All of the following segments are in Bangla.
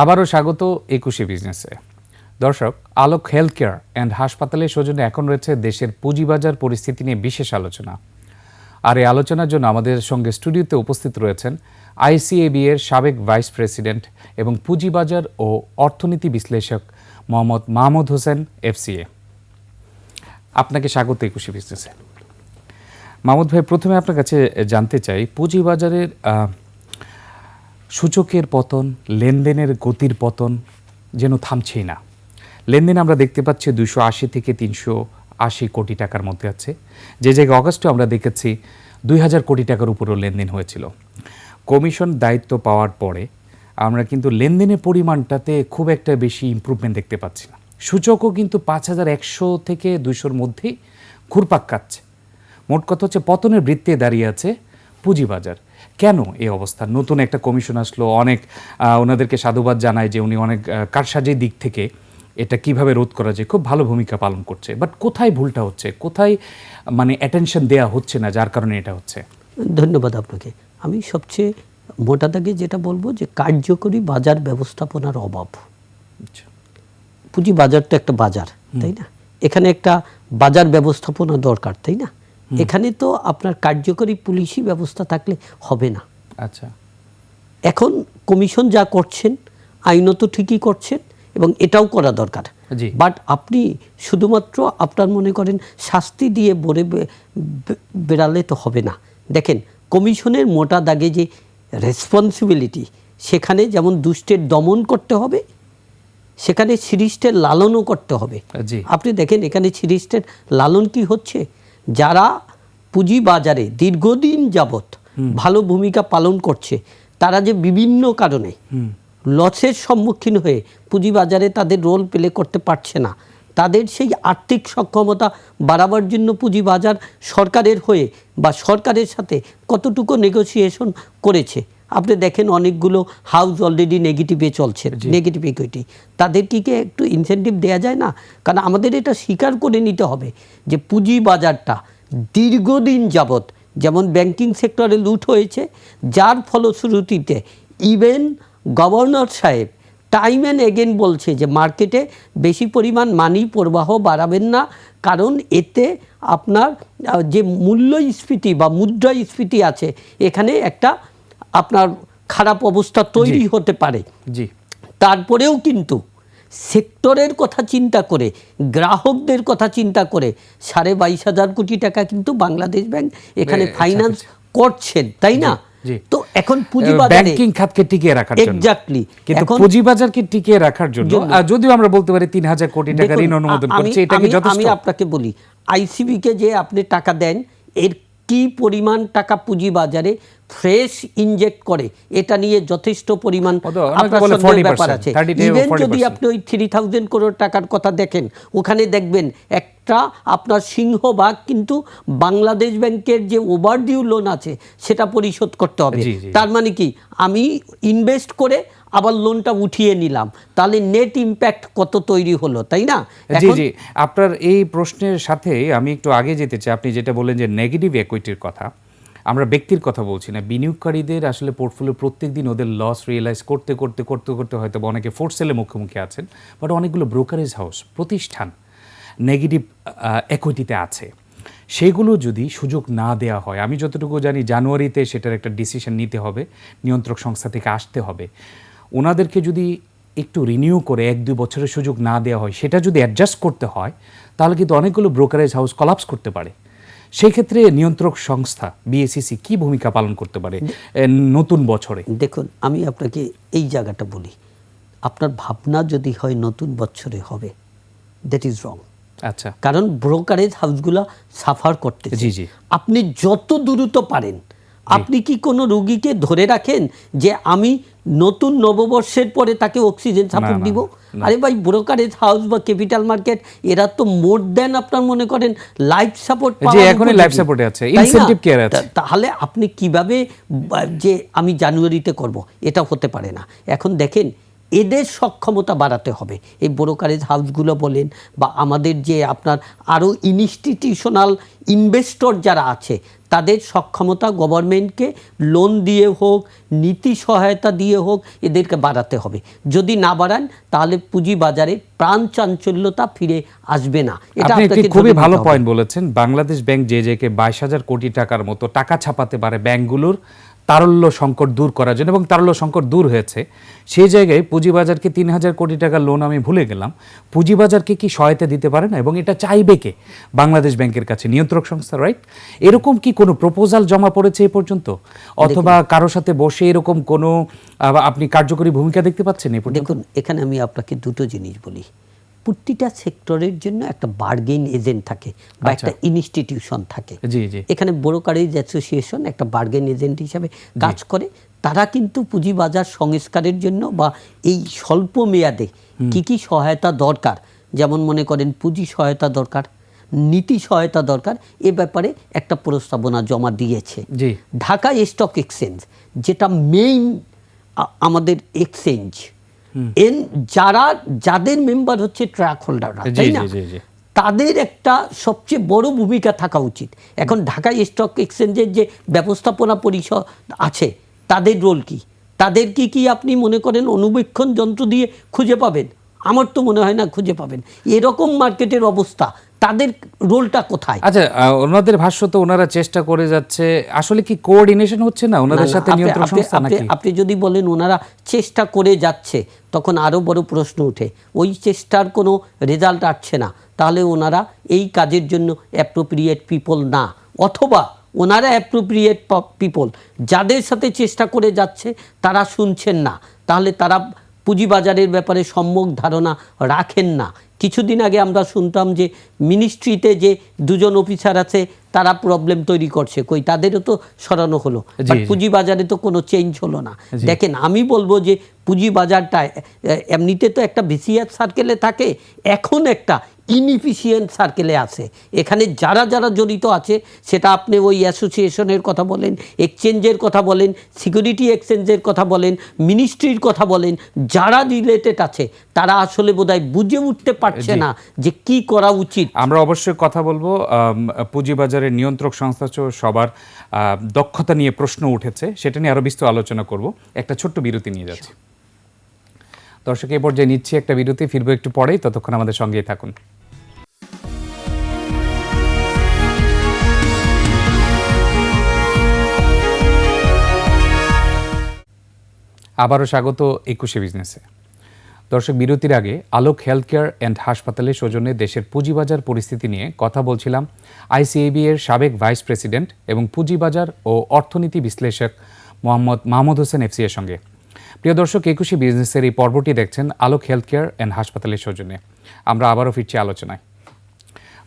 আবারও স্বাগত একুশে বিজনেসে। দর্শক, আলোক হেলথ কেয়ার অ্যান্ড হাসপাতালের সৌজন্যে এখন রয়েছে দেশের পুঁজিবাজার পরিস্থিতি নিয়ে বিশেষ আলোচনা। আর এই আলোচনার জন্য আমাদের সঙ্গে স্টুডিওতে উপস্থিত রয়েছেন আইসিএবি এর সাবেক ভাইস প্রেসিডেন্ট এবং পুঁজিবাজার ও অর্থনীতি বিশ্লেষক মোহাম্মদ মাহমুদ হোসেন, এফসিএ। আপনাকে স্বাগত একুশে বিজনেসে। মাহমুদ ভাই, প্রথমে আপনার কাছে জানতে চাই, পুঁজিবাজারের সূচকের পতন, লেনদেনের গতির পতন যেন থামছেই না। লেনদেন আমরা দেখতে পাচ্ছি দুশো আশি থেকে তিনশো আশি কোটি টাকার মধ্যে আছে। যে জায়গায় অগস্টে আমরা দেখেছি দুই হাজার কোটি টাকার উপরও লেনদেন হয়েছিল। কমিশন দায়িত্ব পাওয়ার পরে আমরা কিন্তু লেনদেনের পরিমাণটাতে খুব একটা বেশি ইমপ্রুভমেন্ট দেখতে পাচ্ছি না। সূচকও কিন্তু পাঁচ হাজার একশো থেকে দুশোর মধ্যেই ঘুরপাক খাচ্ছে। মোট কথা হচ্ছে পতনের বৃত্তে দাঁড়িয়ে আছে পুঁজিবাজার। কেন এই অবস্থা? নতুন একটা কমিশন আসলো অনেক ওনাদেরকে সাধুবাদ জানায় যে উনি অনেক কারসাজির দিক থেকে এটা কীভাবে রোধ করা যায় খুব ভালো ভূমিকা পালন করছে। বাট কোথায় ভুলটা হচ্ছে? কোথায় মানে অ্যাটেনশন দেয়া হচ্ছে না যার কারণে এটা হচ্ছে? ধন্যবাদ আপনাকে। আমি সবচেয়ে মোটা দাগে যেটা বলব যে কার্যকরী বাজার ব্যবস্থাপনার অভাব। আচ্ছা। পুঁজি বাজার তো একটা বাজার তাই না? এখানে একটা বাজার ব্যবস্থাপনা দরকার তাই না? এখানে তো আপনার কার্যকরী পুলিশি ব্যবস্থা থাকলে হবে না। আচ্ছা। এখন কমিশন যা করছেন আইনত ঠিকই করছেন এবং এটাও করা দরকার। বাট আপনি শুধুমাত্র আপনার মনে করেন শাস্তি দিয়ে বলে বে- বে- বেড়ালে তো হবে না। দেখেন কমিশনের মোটা দাগে যে রেসপন্সিবিলিটি সেখানে যেমন দুষ্টের দমন করতে হবে সেখানে সিরিজটের লালনও করতে হবে। আপনি দেখেন এখানে সিরিজটের লালন কি হচ্ছে? যারা পুঁজিবাজারে দীর্ঘদিন যাবৎ ভালো ভূমিকা পালন করছে তারা যে বিভিন্ন কারণে লসের সম্মুখীন হয়ে পুঁজিবাজারে তাদের রোল প্লে করতে পারছে না তাদের সেই আর্থিক সক্ষমতা বাড়াবার জন্য পুঁজি বাজার সরকারের হয়ে বা সরকারের সাথে কতটুকু নেগোসিয়েশন করেছে আপনি দেখেন অনেকগুলো হাউস অলরেডি নেগেটিভে চলছে নেগেটিভ ইকুইটি তাদের কি কি একটু ইনসেন্টিভ দেওয়া যায় না? কারণ আমাদের এটা স্বীকার করে নিতে হবে যে পুঁজি বাজারটা দীর্ঘদিন যাবৎ যেমন ব্যাংকিং সেক্টরে লুট হয়েছে যার ফলশ্রুতিতে ইভেন গভর্নর সাহেব টাইম অ্যান্ড এগেন বলছে যে মার্কেটে বেশি পরিমাণ মানি প্রবাহ বাড়াবেন না কারণ এতে আপনার যে মূল্যস্ফীতি বা মুদ্রাস্ফীতি আছে এখানে একটা আপনার খারাপ অবস্থা তৈরি হতে পারে। জি। তারপরেও কিন্তু সেক্টরের কথা চিন্তা করে গ্রাহকদের কথা চিন্তা করে সাড়ে বাইশ হাজার কোটি টাকা কিন্তু বাংলাদেশ ব্যাংক এখানে আচ্ছা, ফাইন্যান্স করছেন তাই না? তো এখন পুঁজিবাজারে ব্যাংকিং খাতকে টিকিয়ে রাখার জন্য। এক্স্যাক্টলি কিন্তু পুঁজিবাজারকে টিকিয়ে রাখার জন্য যদিও আমরা বলতে পারি তিন হাজার কোটি টাকা ঋণ অনুমোদন করছে এটা কি যথেষ্ট। আমি আপনাকে বলি আইসিবিকে যে আপনি টাকা দেন এর কি পরিমাণ টাকা পুঁজি বাজারে ফ্রেশ ইনজেক্ট করে? এটা নিয়ে যথেষ্ট পরিমাণ ও তো অনেকে আপনার বলে সন্দেহের 40%, ব্যাপার আছে। ইভেন যদি আপনি ওই থ্রি থাউজেন্ড করোড় টাকার কথা দেখেন ওখানে দেখবেন একটা আপনার সিংহভাগ কিন্তু বাংলাদেশ ব্যাংকের যে ওভারডিউ লোন আছে সেটা পরিশোধ করতে হবে। তার মানে কি? আমি ইনভেস্ট করে আবার লোনটা উঠিয়ে নিলাম। তাহলে নেট ইম্প্যাক্ট কত তৈরি হলো তাই না? জি জি। আপনার এই প্রশ্নের সাথে আমি একটু আগে যেতে চাই। আপনি যেটা বললেন যে নেগেটিভ একুইটির কথা আমরা ব্যক্তির কথা বলছি না। বিনিয়োগকারীদের আসলে পোর্টফোলিও প্রত্যেক দিন ওদের লস রিয়েলাইজ করতে করতে করতে করতে হয়তো অনেকে ফোর্ট সেলে মুখোমুখি আছেন বাট অনেকগুলো ব্রোকারেজ হাউস প্রতিষ্ঠান নেগেটিভ একুইটিতে আছে। সেগুলো যদি সুযোগ না দেওয়া হয় আমি যতটুকু জানি জানুয়ারিতে সেটার একটা ডিসিশন নিতে হবে নিয়ন্ত্রক সংস্থা থেকে আসতে হবে। ওনাদেরকে যদি একটু রিনিউ করে এক দুই বছরের সুযোগ না দেওয়া হয় সেটা যদি অ্যাডজাস্ট করতে হয় তাহলে কিন্তু অনেকগুলো ব্রোকারেজ হাউস কলাপস করতে পারে। সেই ক্ষেত্রে নিয়ন্ত্রক সংস্থা বিএসিসি কি ভূমিকা পালন করতে পারে নতুন বছরে? দেখুন আমি আপনাকে এই জায়গাটা বলি। আপনার ভাবনা যদি হয় নতুন বছরে হবে দ্যাট ইজ রং আচ্ছা। কারণ ব্রোকারেজ হাউসগুলো সাফার করতে জি, জি। আপনি যত দ্রুত পারেন আপনি কি কোনো রুগীকে ধরে রাখেন যে আমি নতুন নববর্ষের পরে তাকে অক্সিজেন সাপোর্ট দিব? আরে ভাই ব্রোকারেজ হাউস বা ক্যাপিটাল মার্কেট এরা তো মোর দেন আপনার মনে করেন লাইফ সাপোর্ট যে এখনই লাইফ সাপোর্টে আছে, ইনসেনটিভ কেয়ার আছে। তাহলে আপনি কীভাবে যে আমি জানুয়ারিতে করব এটা হতে পারে না। এখন দেখেন এদের সক্ষমতা বাড়াতে হবে। এই ব্রোকারেজ হাউসগুলো বলেন বা আমাদের যে আপনার আরও ইনস্টিটিউশনাল ইনভেস্টর যারা আছে তাদের সক্ষমতা গভর্নমেন্টকে লোন দিয়ে হোক নীতি সহায়তা দিয়ে হোক এদেরকে বাড়াতে হবে। যদি না বাড়ান তাহলে পুঁজি বাজারে প্রাণ চাঞ্চল্যতা ফিরে আসবে না। আপনাকে খুবই ভালো পয়েন্ট বলেছেন। বাংলাদেশ ব্যাংক যে যে কে বাইশ হাজার কোটি টাকার মতো টাকা ছাপাতে পারে ব্যাংকগুলোর তারল্য সংকট দূর করার জন্য এবং তারল্য সংকট দূর হয়েছে। সেই জায়গায় পুঁজিবাজারকে তিন হাজার কোটি টাকার লোন আমি ভুলে গেলাম। পুঁজিবাজারকে কি সহায়তা দিতে পারে না এবং এটা চাইবে কে? বাংলাদেশ ব্যাংকের কাছে নিয়ন্ত্রক সংস্থা রাইট এরকম কি কোনো প্রপোজাল জমা পড়েছে এ পর্যন্ত? অথবা কারোর সাথে বসে এরকম কোনো আপনি কার্যকরী ভূমিকা দেখতে পাচ্ছেন এই পর্যন্ত? দেখুন এখানে আমি আপনাকে দুটো জিনিস বলি। প্রতিটা সেক্টরের জন্য একটা বার্গেন এজেন্ট থাকে বা একটা ইনস্টিটিউশন থাকে। এখানে ব্রোকারেজ অ্যাসোসিয়েশন একটা বার্গেন এজেন্ট হিসাবে কাজ করে। তারা কিন্তু পুঁজিবাজার সংস্কারের জন্য বা এই স্বল্প মেয়াদে কি কি সহায়তা দরকার? যেমন মনে করেন পুঁজি সহায়তা দরকার নীতি সহায়তা দরকার এ ব্যাপারে একটা প্রস্তাবনা জমা দিয়েছে। ঢাকা স্টক এক্সচেঞ্জ যেটা মেইন আমাদের এক্সচেঞ্জ এন যারা যাদের মেম্বার হচ্ছে ট্রাক হোল্ডাররা তাই না। তাদের একটা সবচেয়ে বড় ভূমিকা থাকা উচিত। এখন ঢাকা স্টক এক্সচেঞ্জের যে ব্যবস্থাপনা পরিষদ আছে তাদের রোল কি? তাদের কি কি আপনি মনে করেন অনুবীক্ষণ যন্ত্র দিয়ে খুঁজে পাবেন? আমার তো মনে হয় না খুঁজে পাবেন। এরকম মার্কেটের অবস্থা তাদের রোলটা কোথায়? আচ্ছা ওনাদের ভাষ্য তো ওনারা চেষ্টা করে যাচ্ছে। আসলে কি কোঅর্ডিনেশন হচ্ছে না? ওনাদের সাথে আপনি- নিয়ন্ত্রণ সংস্থা আপনি- নাকি? আপনি যদি বলেন ওনারা চেষ্টা করে যাচ্ছে তখন আরও বড় প্রশ্ন ওঠে। ওই চেষ্টার কোনো রেজাল্ট আসছে না। তাহলে ওনারা এই কাজের জন্য অ্যাপ্রোপ্রিয়েট পিপল না। অথবা ওনারা অ্যাপ্রোপ্রিয়েট পিপল যাদের সাথে চেষ্টা করে যাচ্ছে তারা শুনছেন না। তাহলে তারা পুঁজিবাজারের ব্যাপারে সম্যক ধারণা রাখেন না। কিছুদিন আগে আমরা শুনতাম যে মিনিস্ট্রিতে যে দুজন অফিসার আছে তারা প্রবলেম তৈরি করছে। কই তাদেরও তো সরানো হলো। পুঁজি বাজারে পুঁজিবাজারে তো কোনো চেঞ্জ হলো না। দেখেন আমি বলব যে পুঁজিবাজারটা এমনিতে তো একটা ভিসিএস সার্কেলে থাকে এখন একটা ইনইফিসিয়েন্ট সার্কেলে আছে। এখানে যারা যারা জড়িত আছে সেটা আপনি ওই অ্যাসোসিয়েশনের কথা বলেন এক্সচেঞ্জের কথা বলেন সিকিউরিটি এক্সচেঞ্জের কথা বলেন মিনিস্ট্রির কথা বলেন যারা রিলেটেড আছে তারা আসলে বোধহয় বুঝে উঠতে পারছে না যে কি করা উচিত। আমরা অবশ্যই কথা বলব পুঁজিবাজারের নিয়ন্ত্রক সংস্থা সবার দক্ষতা নিয়ে প্রশ্ন উঠেছে সেটা নিয়ে আরও বিস্তর আলোচনা করব। একটা ছোট্ট বিরতি নিয়ে যাচ্ছি। দর্শক এই পর্যায়ে নিচ্ছি একটা বিরতি ফিরবো একটু পরেই ততক্ষণ আমাদের সঙ্গেই থাকুন। আবারও স্বাগত একুশে বিজনেসে। দর্শক বিরতির আগে আলোক হেলথ কেয়ার অ্যান্ড হাসপাতালের সৌজন্যে দেশের পুঁজিবাজার পরিস্থিতি নিয়ে কথা বলছিলাম আইসিএবি এর সাবেক ভাইস প্রেসিডেন্ট এবং পুঁজিবাজার ও অর্থনীতি বিশ্লেষক মোহাম্মদ মাহমুদ হোসেন এফসি এর সঙ্গে। প্রিয় দর্শক একুশে বিজনেসের এই পর্বটি দেখছেন আলোক হেলথ কেয়ার অ্যান্ড হাসপাতালের সৌজন্যে। আমরা আবারও ফিরছি আলোচনায়।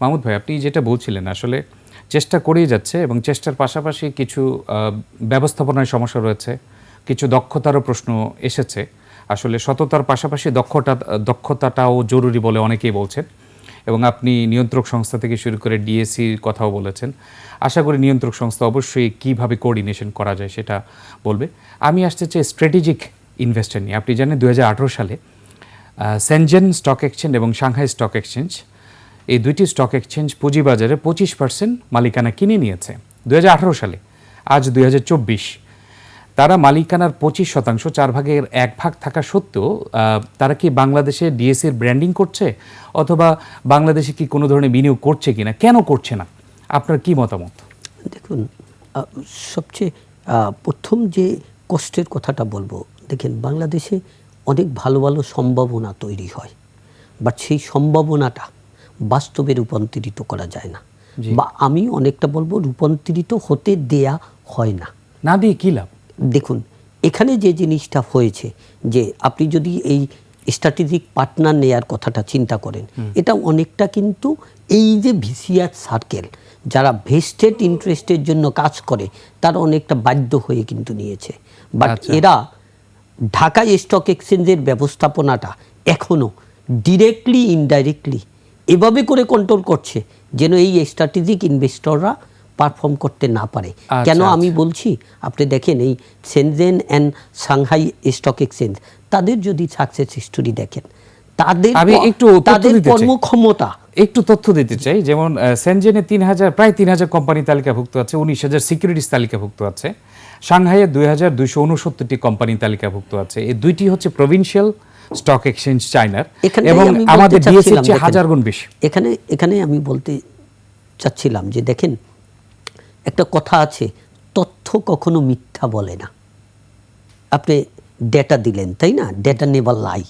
মাহমুদ ভাই আপনি যেটা বলছিলেন আসলে চেষ্টা করেই যাচ্ছে এবং চেষ্টার পাশাপাশি কিছু আহ, ব্যবস্থাপনায় সমস্যা রয়েছে। কিছু দক্ষতারও প্রশ্ন এসেছে। আসলে সততার পাশাপাশি দক্ষতা, দক্ষতাটাও জরুরি বলে অনেকেই বলছেন এবং আপনি নিয়ন্ত্রক সংস্থা থেকে শুরু করে ডিএসসির কথাও বলেছেন। আশা করি নিয়ন্ত্রক সংস্থা অবশ্যই কীভাবে কোঅর্ডিনেশন করা যায় সেটা বলবে। আমি আসতে চাই স্ট্র্যাটেজিক ইনভেস্টার নিয়ে। আপনি জানেন দু হাজার আঠেরো সালে সেনজেন স্টক এক্সচেঞ্জ এবং সাংহাই স্টক এক্সচেঞ্জ এই দুইটি স্টক এক্সচেঞ্জ পুঁজিবাজারে পঁচিশ পার্সেন্ট মালিকানা কিনে নিয়েছে। দু হাজার আঠারো সালে, আজ দু হাজার চব্বিশ। তারা মালিকানার পঁচিশ শতাংশ চার ভাগের এক ভাগ থাকা সত্ত্বেও তারা কি বাংলাদেশে ডিএসসির ব্র্যান্ডিং করছে? অথবা বাংলাদেশে কি কোনো ধরনের বিনিয়োগ করছে কিনা? কেন করছে না? আপনার কি মতামত? দেখুন সবচেয়ে প্রথম যে কষ্টের কথাটা বলব দেখেন বাংলাদেশে অনেক ভালো ভালো সম্ভাবনা তৈরি হয় বাট সেই সম্ভাবনাটা বাস্তবে রূপান্তরিত করা যায় না বা আমি অনেকটা বলব রূপান্তরিত হতে দেয়া হয় না। না দিয়ে কী লাভ? দেখুন এখানে যে জিনিসটা হয়েছে যে আপনি যদি এই স্ট্র্যাটেজিক পার্টনার নেয়ার কথাটা চিন্তা করেন এটা অনেকটা কিন্তু এই যে ভিসিআর সার্কেল যারা ভেস্টেড ইন্টারেস্টের জন্য কাজ করে তারা অনেকটা বাধ্য হয়ে কিন্তু নিয়েছে বাট আচ্ছা। এরা ঢাকা স্টক এক্সচেঞ্জের ব্যবস্থাপনাটা এখনও ডিরেক্টলি ইনডাইরেক্টলি এভাবে করে কন্ট্রোল করছে যেন এই স্ট্র্যাটেজিক ইনভেস্টররা পারফর্ম করতে না পারে। আচ্ছা, কেন আচ্ছা। আমি বলছি? আপনি দেখেন এই Shenzhen and Shanghai stock exchange তাদের যদি সাকসেস হিস্টোরি দেখেন তাদের আমি একটু তাদের কর্মক্ষমতা। একটু তথ্য দিতে চাই যেমন সেনজেনে তিন হাজার প্রায় তিন হাজার কোম্পানি তালিকাভুক্ত আছে উনিশ হাজার সিকিউরিটিস তালিকাভুক্ত আছে। সাংহাইয়ে দুই হাজার দুইশো উনসত্তরটি কোম্পানি তালিকাভুক্ত আছে। এই দুইটি হচ্ছে প্রভিনশিয়াল স্টক এক্সচেঞ্জ চায়নার এখানটাই এবং আমাদের ডিএসসি। হাজার গুণ বেশি। এখানে এখানে আমি বলতে চাচ্ছিলাম যে দেখেন একটা কথা আছে তথ্য কখনো মিথ্যা বলে না। আপনি ডেটা দিলেন তাই না? ডেটা নেবার লাই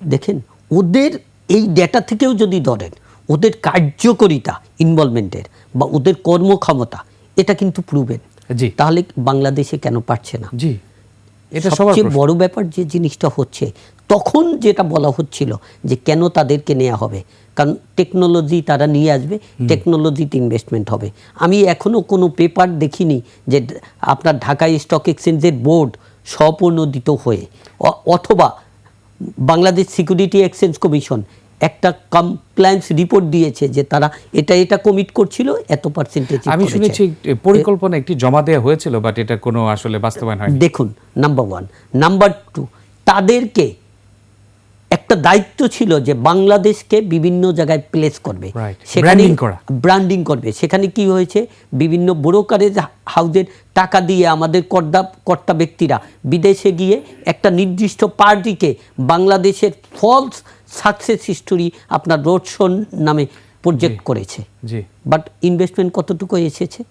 দেখেন ওদের এই ডেটা থেকেও যদি ধরেন ওদের কার্যকরিতা ইনভলভমেন্টের বা ওদের কর্মক্ষমতা এটা কিন্তু প্রুভেন জি। তাহলে বাংলাদেশে কেন পারছে না? জি। এটা সবচেয়ে বড় ব্যাপার যে জিনিসটা হচ্ছে তখন যেটা বলা হচ্ছিল যে কেন তাদেরকে নেওয়া হবে। কারণ টেকনোলজি তারা নিয়ে আসবে টেকনোলজিতে ইনভেস্টমেন্ট হবে। আমি এখনও কোনো পেপার দেখিনি যে আপনার ঢাকা স্টক এক্সচেঞ্জের বোর্ড স্বপ্রণোদিত হয়ে অথবা বাংলাদেশ সিকিউরিটি এক্সচেঞ্জ কমিশন একটা কমপ্লায়েন্স রিপোর্ট দিয়েছে যে তারা এটা এটা কমিট করছিল এত পার্সেন্টেজ আমি শুনেছি পরিকল্পনা একটি জমা দেওয়া হয়েছিল বাট এটা কোনো আসলে বাস্তবায়ন হয়নি। দেখুন নাম্বার ওয়ান নাম্বার টু তাদেরকে একটা দায়িত্ব ছিল যে বাংলাদেশকে বিভিন্ন জায়গায় প্লেস করবে। করা। ব্র্যান্ডিং করবে। সেখানে কি হয়েছে? বিভিন্ন ব্রোকারেজ হাউজের টাকা দিয়ে আমাদের কর্তা কর্তা ব্যক্তিরা বিদেশে গিয়ে একটা নির্দিষ্ট পার্টিকে বাংলাদেশের ফলস সাকসেস হিস্টোরি আপনার রোড শো নামে প্রজেক্ট করেছে। জি। বাট ইনভেস্টমেন্ট কতটুকু এসেছে?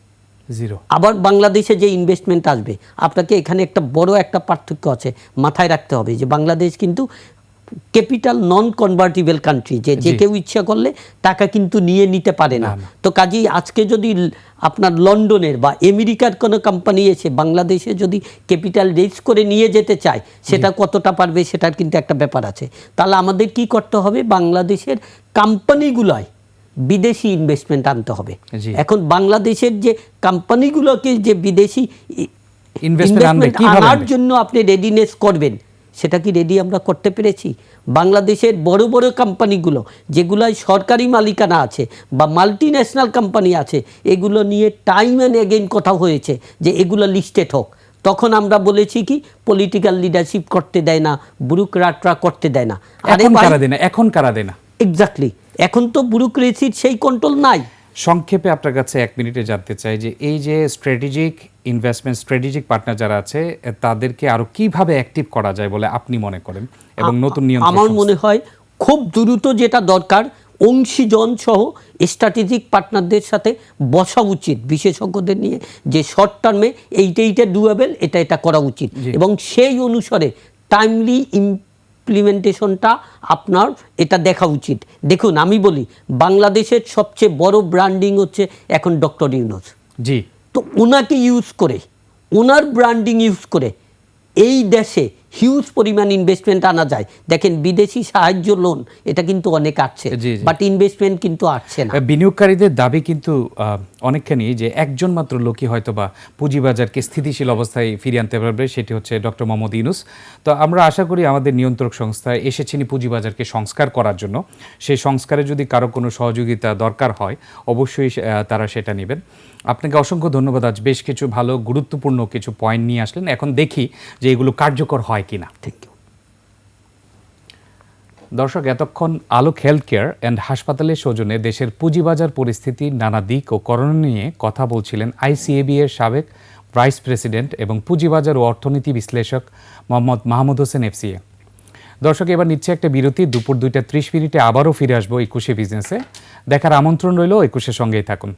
জিরো আবার বাংলাদেশে যে ইনভেস্টমেন্ট আসবে আপনাকে এখানে একটা বড় একটা পার্থক্য আছে মাথায় রাখতে হবে যে বাংলাদেশ কিন্তু ক্যাপিটাল নন কনভার্টিবল কান্ট্রি যে যে কেউ ইচ্ছা করলে টাকা কিন্তু নিয়ে নিতে পারে না। তো কাজেই আজকে যদি আপনার লন্ডনের বা আমেরিকার কোনো কোম্পানি এসে বাংলাদেশে যদি ক্যাপিটাল রেজ করে নিয়ে যেতে চায় সেটা কতটা পারবে সেটার কিন্তু একটা ব্যাপার আছে। তাহলে আমাদের কি করতে হবে? বাংলাদেশের কোম্পানিগুলোয় বিদেশি ইনভেস্টমেন্ট আনতে হবে। এখন বাংলাদেশের যে কোম্পানিগুলোকে যে বিদেশি ই- Investment আনবে, investment কীভাবে আনার জন্য আপনি রেডিনেস করবেন। সেটা কি রেডি আমরা করতে পেরেছি? বাংলাদেশের বড় বড় কোম্পানিগুলো যেগুলোয় সরকারি মালিকানা আছে বা মাল্টি ন্যাশনাল কোম্পানি আছে এগুলো নিয়ে টাইম অ্যান্ড এগেইন কথা হয়েছে যে এগুলো লিস্টেড হোক। তখন আমরা বলেছি কি পলিটিক্যাল লিডারশিপ করতে দেয় না ব্যুরোক্রাটরা করতে দেয় না। এখন কারা দেয় না? এখন কারা দেয় না? এক্স্যাক্টলি এখন তো ব্যুরোক্রেসির সেই কন্ট্রোল নাই। সংক্ষেপে আপনার কাছে এক মিনিটে জানতে চাই যে এই যে স্ট্র্যাটেজিক ইনভেস্টমেন্ট স্ট্র্যাটেজিক পার্টনার যারা আছে তাদেরকে আরও কীভাবে অ্যাক্টিভ করা যায় বলে আপনি মনে করেন? এবং নতুন নিয়ন্ত্রণ আমার মনে হয় খুব দ্রুত যেটা দরকার অংশীজন সহ স্ট্র্যাটেজিক পার্টনারদের সাথে বসা উচিত। বিশেষজ্ঞদের নিয়ে যে শর্ট টার্মে এইটা এইটা ডুয়েবল এটা এটা করা উচিত। এবং সেই অনুসারে টাইমলি ইমপ্লিমেন্টেশনটা আপনার এটা দেখা উচিত। দেখুন আমি বলি বাংলাদেশের সবচেয়ে বড় ব্র্যান্ডিং হচ্ছে এখন ডক্টর ইউনুস। জি। তো ওনাকে ইউজ করে ওনার ব্র্যান্ডিং ইউজ করে এই দেশে হিউজ পরিমাণ ইনভেস্টমেন্ট আনা যায়। দেখেন বিদেশি সাহায্য লোন এটা কিন্তু অনেক আসছে। বাট ইনভেস্টমেন্ট কিন্তু আসছে না। বিনিয়োগকারীদের দাবি কিন্তু অনেকখানি যে একজন মাত্র লোকই হয়তো বা পুঁজিবাজারকে স্থিতিশীল অবস্থায় ফিরিয়ে আনতে পারবে সেটি হচ্ছে ডক্টর মোহাম্মদ ইউনুস। তো আমরা আশা করি আমাদের নিয়ন্ত্রক সংস্থা এসেছেনি পুঁজিবাজারকে সংস্কার করার জন্য। সেই সংস্কারে যদি কারও কোনো সহযোগিতা দরকার হয় অবশ্যই তারা সেটা নেবেন। আপনাকে অসংখ্য ধন্যবাদ। আজ বেশ কিছু ভালো গুরুত্বপূর্ণ কিছু পয়েন্ট নিয়ে আসলেন। এখন দেখি যে এগুলো কার্যকর হয় কিনা। থ্যাংক ইউ দর্শক এতক্ষণ আলোক হেলথ কেয়ার অ্যান্ড হাসপাতালের সৌজন্যে দেশের পুঁজিবাজার পরিস্থিতি নানা দিক ও করণীয় নিয়ে কথা বলছিলেন আইসিএবি এর সাবেক ভাইস প্রেসিডেন্ট এবং পুঁজিবাজার ও অর্থনীতি বিশ্লেষক মোহাম্মদ মাহমুদ হোসেন এফসিএ দর্শক এবার নিচ্ছে একটা বিরতি। দুপুর দুইটা ত্রিশ মিনিটে আবারও ফিরে আসব একুশে বিজনেসে দেখার আমন্ত্রণ রইল একুশের সঙ্গেই থাকুন।